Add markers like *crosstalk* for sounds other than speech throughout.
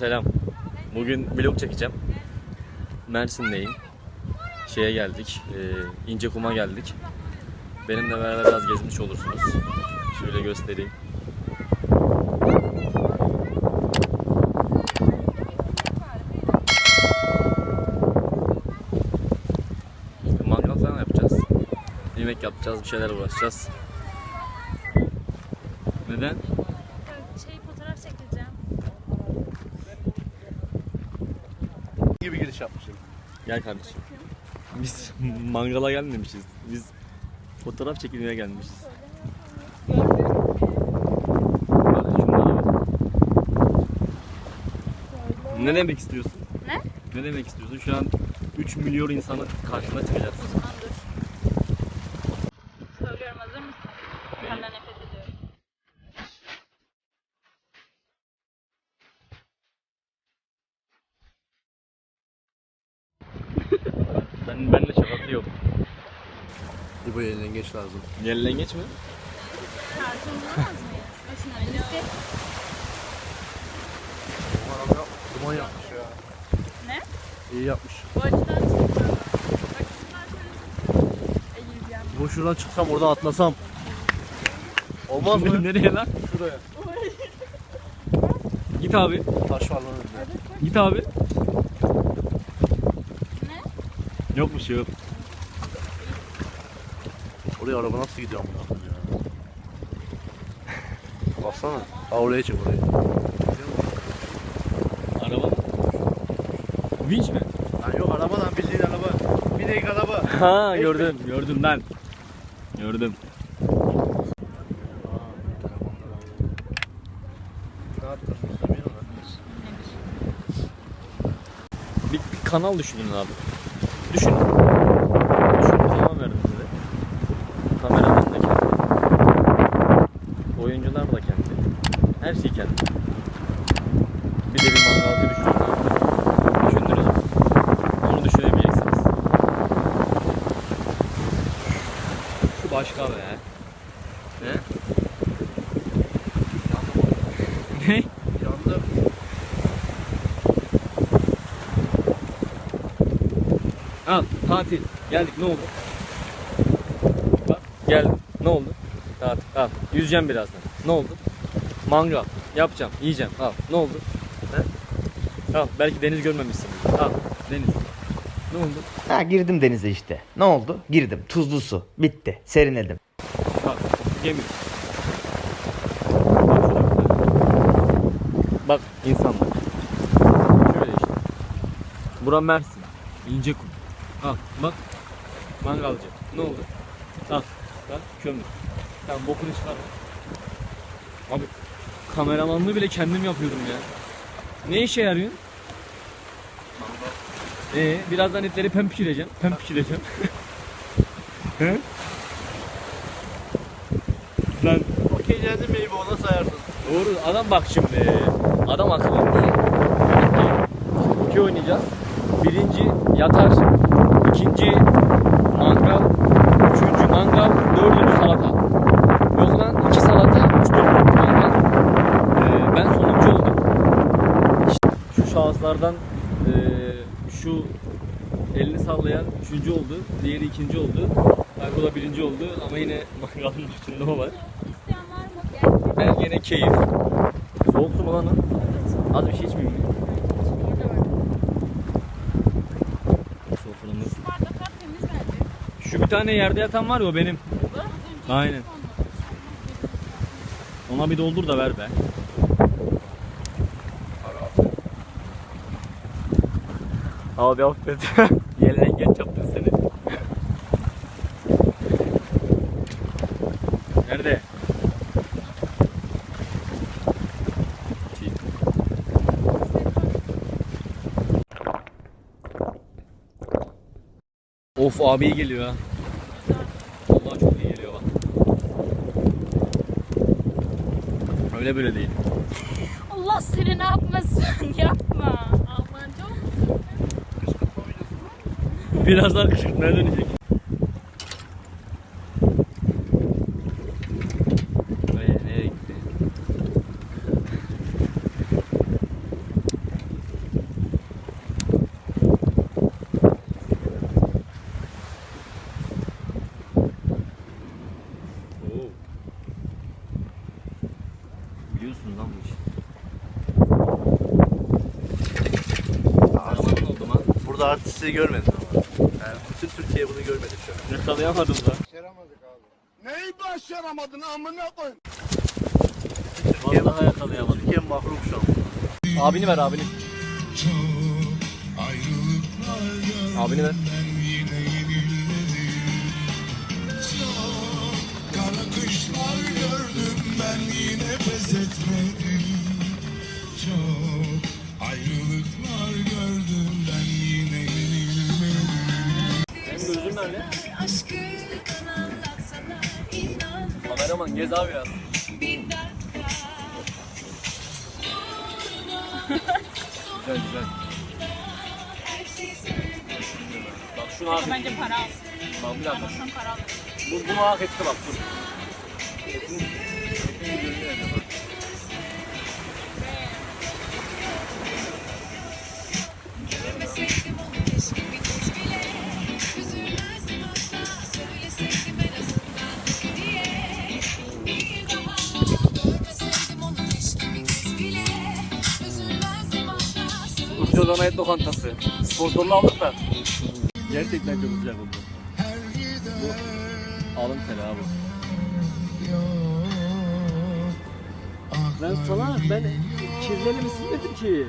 selam. Bugün vlog çekeceğim. Mersin'deyim. Şeye geldik. E, İncekum'a geldik. Benimle beraber biraz gezmiş olursunuz. Şöyle göstereyim. İşte mangal falan yapacağız. Yemek yapacağız, bir şeyler uğraşacağız. Neden? Şey fotoğraf çekeceğim. Gibi giriş yapmışım. Gel kardeşim. Biz *laughs* mangala gelmemişiz. Biz fotoğraf çekilmeye gelmişiz. Bak şunlara bak. Ne demek istiyorsun? Ne? Ne demek istiyorsun? Şu an 3 milyon insanın karşısına çıkacağız. Ben benle şakası yok. Bu elinden geç lazım. Yellengeç mi? Bir. Duman yapmış ya. Ne? İyi yapmış. Bu açıdan eğileceğim. Bu şuradan çıksam orada atlasam. Olmaz mı? *laughs* Nereye lan? Şuraya. Git abi. Taş var lan önünde. Git abi. Ne? Yok bir şey yok. Oraya araba nasıl gidiyor amına koyayım ya? *laughs* Baksana. Ha oraya çek oraya. Araba mı? Vinç mi? Lan yok araba lan bildiğin araba. Bir dakika araba. *laughs* Ha gördüm, gördüm ben. Gördüm. Bir, bir kanal düşünün abi. Düşün. Düşün zaman verdim size. Kameraman da kendi. Oyuncular da kendi. Her şey kendi. Bir de bir mangalcı düşünün. Düşündünüz mü? Onu düşünebileceksiniz. Şu başka be. Ne? Ne? Yandım. Al tatil. Geldik ne oldu? Bak geldim. Ne oldu? Tatil. Al. Yüzeceğim birazdan. Ne oldu? Mangal. Yapacağım. Yiyeceğim. Al. Ne oldu? He? Al. Belki deniz görmemişsin. Al. Deniz. Ne oldu? Ha girdim denize işte. Ne oldu? Girdim. Tuzlu su. Bitti. Serinledim. Bak gemi. Bak insanlar. Şöyle işte. Bura Mersin. İncekum. Al bak. Mangalcı. Ne oldu? Al. Bak kömür. Tamam bokunu çıkar. Abi kameramanlığı bile kendim yapıyorum ya. Ne işe yarıyor? Ee, birazdan etleri pem pişireceğim. Pem pişireceğim. *laughs* He? Lan Okey geldin mi iyi ona sayarsın. Doğru adam bak şimdi. Adam akıllı. İki oynayacağız. Birinci yatar. İkinci mangal. Üçüncü mangal. Dördüncü salata. Yok lan iki salata. Üç dört mangal. Ee, ben sonuncu oldum. İşte şu şahıslardan ee, şu elini sallayan üçüncü oldu. Diğeri ikinci oldu. Tayfo da birinci oldu ama yine mangalın üstünde o var. Ben gene keyif. Soğuk su mu lan? Az bir şey içmeyeyim mi? Orada var. Soframız. Şunlar da kat temiz bence. Şu bir tane yerde yatan var ya o benim. Aynen. Ona bir doldur da ver be. Abi affet. *laughs* Yellengeç yaptın seni. Nerede? Of abi geliyor ha. Vallahi çok iyi geliyor bak. Öyle böyle değil. Allah seni ne yapmasın *laughs* yapma. Almanca olmasın. Birazdan kışkırtmaya dönecek. Nereye, nereye gitti? Artisti görmedim ama. Yani bütün Türkiye bunu görmedi şu an. Yakalayamadım da. Neyi başaramadın amına koyayım? Türkiye, Vallahi yakalayamadım. Türkiye mahrum şu an. Abini ver abini. Abini ver. Ayrılıklar İnan Kameraman gez abi ya. bir dakika. Güzel güzel. Bak şunu hak etti. Bence para al. Bak bir dakika. Almazsan para al. Bu, bunu hak etti bak dur. Görmeseydim Ucuzlama et lokantası. Sponsorlu aldık da. Gerçekten çok güzel oldu. Bu alın teli abi. Ben sana ben kirlerimi silmedim ki.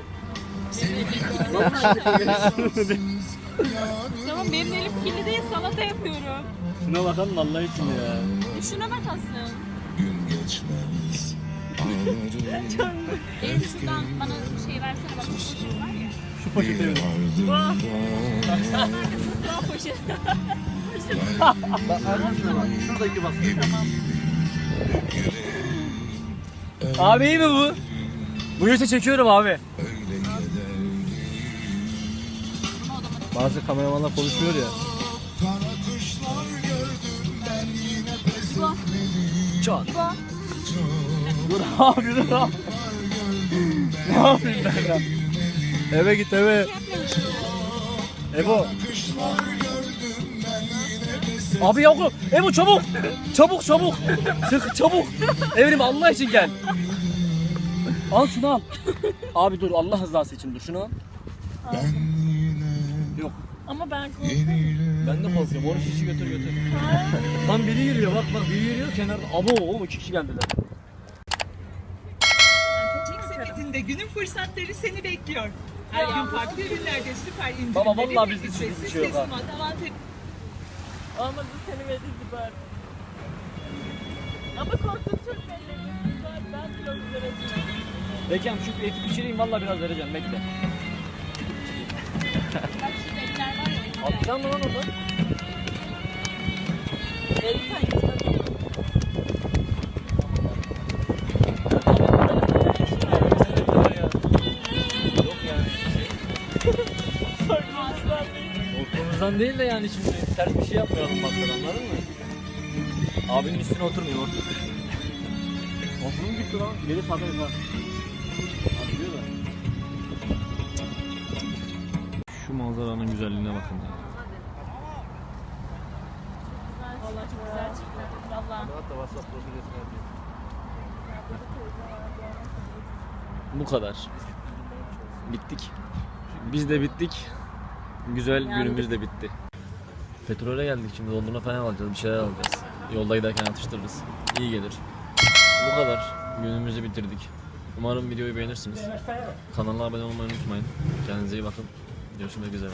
Tamam benim elim kirli değil salata yapıyorum. Şuna bakalım Allah için ya. E şuna bak aslında. Gün geçmez *laughs* Benim şuradan bana şey versene bak bu poşet var ya. Şu poşete verin. Daha poşet. Şuradaki bak. Abi iyi mi bu? Bu yüzden çekiyorum abi. Bazı kameramanlar konuşuyor ya. Kara kışlar gördüm ben yine pes Çat. Dur abi dur abi. ne yapayım ben ya? Eve git eve. Ebo. Abi yavrum. Ebo çabuk. Çabuk çabuk. Sık çabuk. Evrim Allah için gel. Al şunu al. Abi dur Allah rızası için dur şunu al. Yok. Ama ben korkuyorum. Ben de korkuyorum. Onu şişi götür götür. Tam biri yürüyor bak bak biri yürüyor kenarda. Abo oğlum iki kişi geldiler. Çek sepetinde günün fırsatları seni bekliyor. Her gün farklı ürünlerde süper indirimleri Baba, vallahi ve bizde ücretsiz hiçbir şey yok ha. teslimat avantajı. Olmadı seni verirdi bari. Ama korktum çok belli. Ben, ben biraz vereceğim. Bekam şu eti pişireyim valla biraz vereceğim bekle. Bak şu renkler var ya. Atacağım mı lan orada? Verirsen gitmez. Korkumuzdan değil de yani şimdi ters bir şey yapmayalım masada anladın mı? Abinin üstüne oturmuyor otur. Oturum gitti lan. Gelip haber var. Atıyor da. Şu manzaranın güzelliğine bakın ya. Vallahi çok güzel çıktı. Vallahi. Bu kadar. Bittik. Biz de bittik. Güzel günümüz de bitti. Petrole geldik şimdi dondurma falan alacağız, bir şeyler alacağız. Yolda giderken atıştırırız. İyi gelir. Bu kadar. Günümüzü bitirdik. Umarım videoyu beğenirsiniz. Kanala abone olmayı unutmayın. Kendinize iyi bakın. Görüşmek üzere.